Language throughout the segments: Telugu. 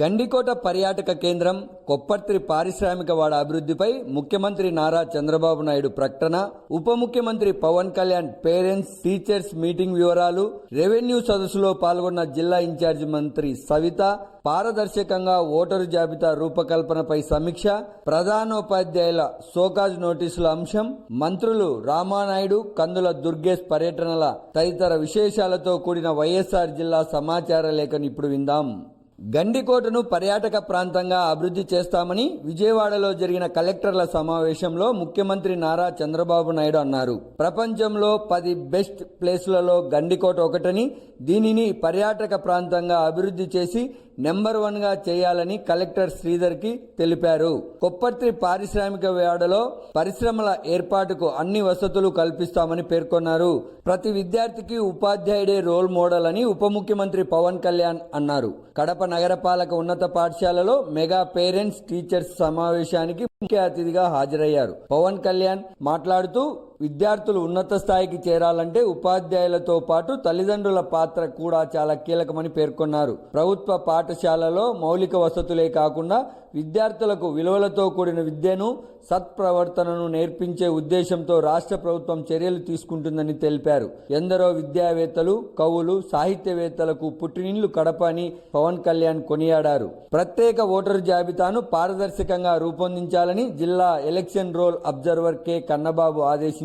గండికోట పర్యాటక కేంద్రం కొప్పర్తి పారిశ్రామిక వాడ అభివృద్ధిపై ముఖ్యమంత్రి నారా చంద్రబాబు నాయుడు ప్రకటన ఉప ముఖ్యమంత్రి Pawan Kalyan parents teachers meeting వివరాలు రెవెన్యూ సదస్సులో పాల్గొన్న జిల్లా ఇన్ఛార్జి మంత్రి సవిత పారదర్శకంగా ఓటరు జాబితా రూపకల్పనపై సమీక్ష ప్రధానోపాధ్యాయుల సోకాజ్ నోటీసుల అంశం మంత్రులు రామానాయుడు కందుల దుర్గేష్ పర్యటనల తదితర విశేషాలతో కూడిన వైఎస్ఆర్ జిల్లా సమాచార లేఖను ఇప్పుడు విందాం. గండికోటను పర్యాటక ప్రాంతంగా అభివృద్ధి చేస్తామని విజయవాడలో జరిగిన కలెక్టర్ల సమావేశంలో ముఖ్యమంత్రి నారా చంద్రబాబు నాయుడు అన్నారు. ప్రపంచంలో పది బెస్ట్ ప్లేస్లలో గండికోట ఒకటని దీనిని పర్యాటక ప్రాంతంగా అభివృద్ధి చేసి నెంబర్ వన్గా చేయాలని కలెక్టర్ శ్రీధర్కి తెలిపారు. కొప్పర్తి పారిశ్రామిక వేడలో పరిశ్రమల ఏర్పాటుకు అన్ని వసతులు కల్పిస్తామని పేర్కొన్నారు. ప్రతి విద్యార్థికి ఉపాధ్యాయుడే రోల్ మోడల్ అని ఉప ముఖ్యమంత్రి పవన్ కళ్యాణ్ అన్నారు. కడప నగరపాలక ఉన్నత పాఠశాలలో మెగా పేరెంట్స్ టీచర్స్ సమావేశానికి ముఖ్య అతిథిగా హాజరయ్యారు. పవన్ కళ్యాణ్ మాట్లాడుతూ విద్యార్థులు ఉన్నత స్థాయికి చేరాలంటే ఉపాధ్యాయులతో పాటు తల్లిదండ్రుల పాత్ర కూడా చాలా కీలకమని పేర్కొన్నారు. ప్రభుత్వ పాఠశాలలో మౌలిక వసతులే కాకుండా విద్యార్థులకు విలువలతో కూడిన విద్యను సత్ప్రవర్తనను నేర్పించే ఉద్దేశంతో రాష్ట్ర ప్రభుత్వం చర్యలు తీసుకుంటుందని తెలిపారు. ఎందరో విద్యావేత్తలు కవులు సాహిత్యవేత్తలకు పుట్టినిల్లు కడప అని పవన్ కళ్యాణ్ కొనియాడారు. ప్రత్యేక ఓటరు జాబితాను పారదర్శకంగా రూపొందించాలని జిల్లా election roll observer K. Kannababu ఆదేశించారు.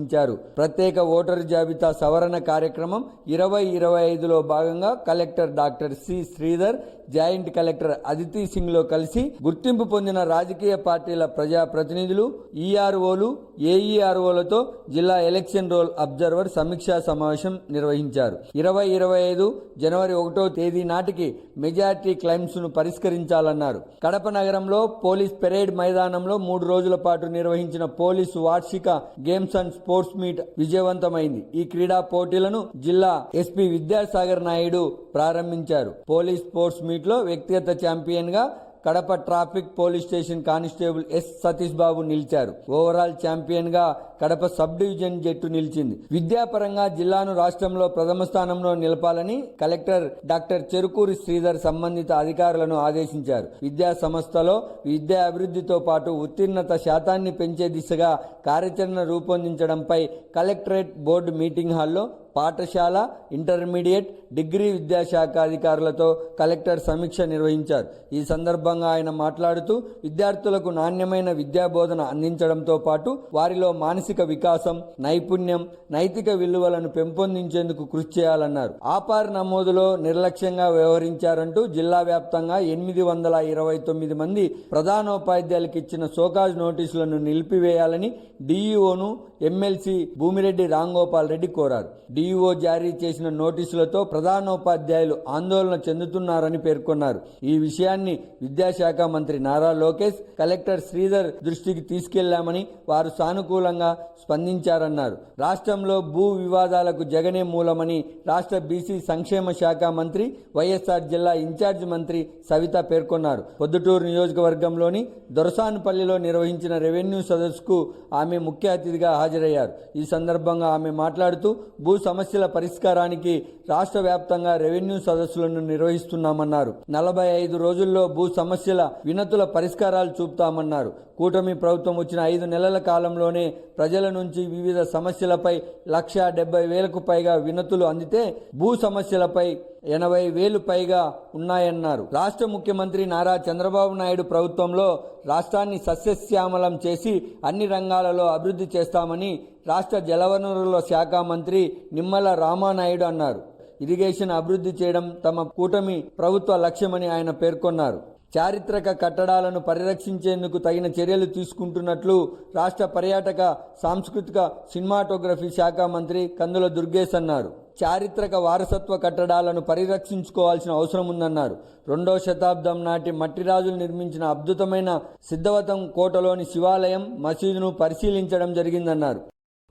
ప్రత్యేక ఓటరు జాబితా సవరణ కార్యక్రమం ఇరవై ఇరవై ఐదులో భాగంగా collector doctor C Sridhar joint collector Aditi సింగ్లో కలిసి గుర్తింపు పొందిన రాజకీయ పార్టీల ప్రజా ప్రతినిధులు ఈఆర్ఓలు ఏఈఆర్ఓలతో జిల్లా ఎలక్షన్ రోల్ అబ్జర్వర్ సమీక్షా సమావేశం నిర్వహించారు. ఇరవై ఇరవై ఐదు జనవరి ఒకటో తేదీ నాటికి మెజార్టీ క్లైమ్స్ను పరిష్కరించాలన్నారు. కడప నగరంలో పోలీస్ పెరేడ్ మైదానంలో మూడు రోజుల పాటు నిర్వహించిన పోలీసు వార్షిక గేమ్స్ అండ్ స్పోర్ట్స్ మీట్ విజయవంతమైంది. ఈ క్రీడా పోటీలను జిల్లా ఎస్పీ విద్యాసాగర్ నాయుడు ప్రారంభించారు. పోలీస్ స్పోర్ట్స్ మీట్లో వ్యక్తిగత ఛాంపియన్గా Kadapa traffic police station constable S Satish Babu నిలిచారు. ఓవరాల్ ఛాంపియన్గా కడప సబ్ డివిజన్ జట్టు నిలిచింది. విద్యాపరంగా జిల్లాను రాష్ట్రంలో ప్రథమ స్థానంలో నిలపాలని కలెక్టర్ డాక్టర్ చెరుకూరి శ్రీధర్ సంబంధిత అధికారులను ఆదేశించారు. విద్యా సంస్థలో విద్యా అభివృద్ధితో పాటు ఉత్తీర్ణత శాతాన్ని పెంచే దిశగా కార్యాచరణ రూపొందించడంపై కలెక్టరేట్ బోర్డు మీటింగ్ హాల్లో పాఠశాల ఇంటర్మీడియట్ డిగ్రీ విద్యాశాఖ అధికారులతో కలెక్టర్ సమీక్ష నిర్వహించారు. ఈ సందర్భంగా ఆయన మాట్లాడుతూ విద్యార్థులకు నాణ్యమైన విద్యా బోధన అందించడంతో పాటు వారిలో మానసిక వికాసం నైపుణ్యం నైతిక విలువలను పెంపొందించేందుకు కృషి చేయాలన్నారు. ఆపార్ నమోదులో నిర్లక్ష్యంగా వ్యవహరించారంటూ జిల్లా వ్యాప్తంగా ఎనిమిది వందల ఇరవై తొమ్మిది మంది ప్రధానోపాధ్యాయులకు ఇచ్చిన సోకాజ్ నోటీసులను నిలిపివేయాలని డీఈఓను ఎమ్మెల్సీ భూమిరెడ్డి రాంగోపాల్ రెడ్డి కోరారు. డీఈఓ జారీ చేసిన నోటీసులతో ప్రధానోపాధ్యాయులు ఆందోళన చెందుతున్నారని పేర్కొన్నారు. ఈ విషయాన్ని విద్యాశాఖ మంత్రి నారా లోకేష్ కలెక్టర్ శ్రీధర్ దృష్టికి తీసుకెళ్ళామని వారు సానుకూలంగా స్పందించారన్నారు. రాష్ట్రంలో భూ వివాదాలకు జగనే మూలమని రాష్ట్ర బీసీ సంక్షేమ శాఖ మంత్రి వైఎస్ఆర్ జిల్లా ఇన్ఛార్జ్ మంత్రి సవిత పేర్కొన్నారు. పొద్దుటూరు నియోజకవర్గంలోని దొరసానుపల్లిలో నిర్వహించిన రెవెన్యూ సదస్సుకు ఆమె ముఖ్య అతిథిగా హాజరయ్యారు. ఈ సందర్భంగా ఆమె మాట్లాడుతూ భూ సమస్యల పరిష్కారానికి రాష్ట్ర వ్యాప్తంగా రెవెన్యూ సదస్సులను నిర్వహిస్తున్నామన్నారు. నలభై ఐదు రోజుల్లో భూ సమస్యల వినతుల పరిష్కారాలు చూపుతామన్నారు. కూటమి ప్రభుత్వం వచ్చిన ఐదు నెలల కాలంలోనే ప్రజల నుంచి వివిధ సమస్యలపై లక్ష డెబ్బై వేలకు పైగా వినతులు అందితే భూ సమస్యలపై ఎనభై వేలు పైగా ఉన్నాయన్నారు. రాష్ట్ర ముఖ్యమంత్రి నారా చంద్రబాబు నాయుడు ప్రభుత్వంలో రాష్ట్రాన్ని సస్యశ్యామలం చేసి అన్ని రంగాలలో అభివృద్ధి చేస్తామని రాష్ట్ర జలవనరుల శాఖ మంత్రి నిమ్మల రామానాయుడు అన్నారు. ఇరిగేషన్ అభివృద్ధి చేయడం తమ కూటమి ప్రభుత్వ లక్ష్యమని ఆయన పేర్కొన్నారు. చారిత్రక కట్టడాలను పరిరక్షించేందుకు తగిన చర్యలు తీసుకుంటున్నట్లు రాష్ట్ర పర్యాటక సాంస్కృతిక సినిమాటోగ్రఫీ శాఖ మంత్రి కందుల దుర్గేష్ అన్నారు. చారిత్రక వారసత్వ కట్టడాలను పరిరక్షించుకోవాల్సిన అవసరం ఉందన్నారు. రెండో శతాబ్దం నాటి మట్టిరాజులు నిర్మించిన అద్భుతమైన సిద్ధవతం కోటలోని శివాలయం మసీదును పరిశీలించడం జరిగిందన్నారు.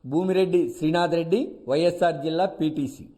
భూమిరెడ్డి శ్రీనాథ్ రెడ్డి వైఎస్ఆర్ జిల్లా పీటీసీ.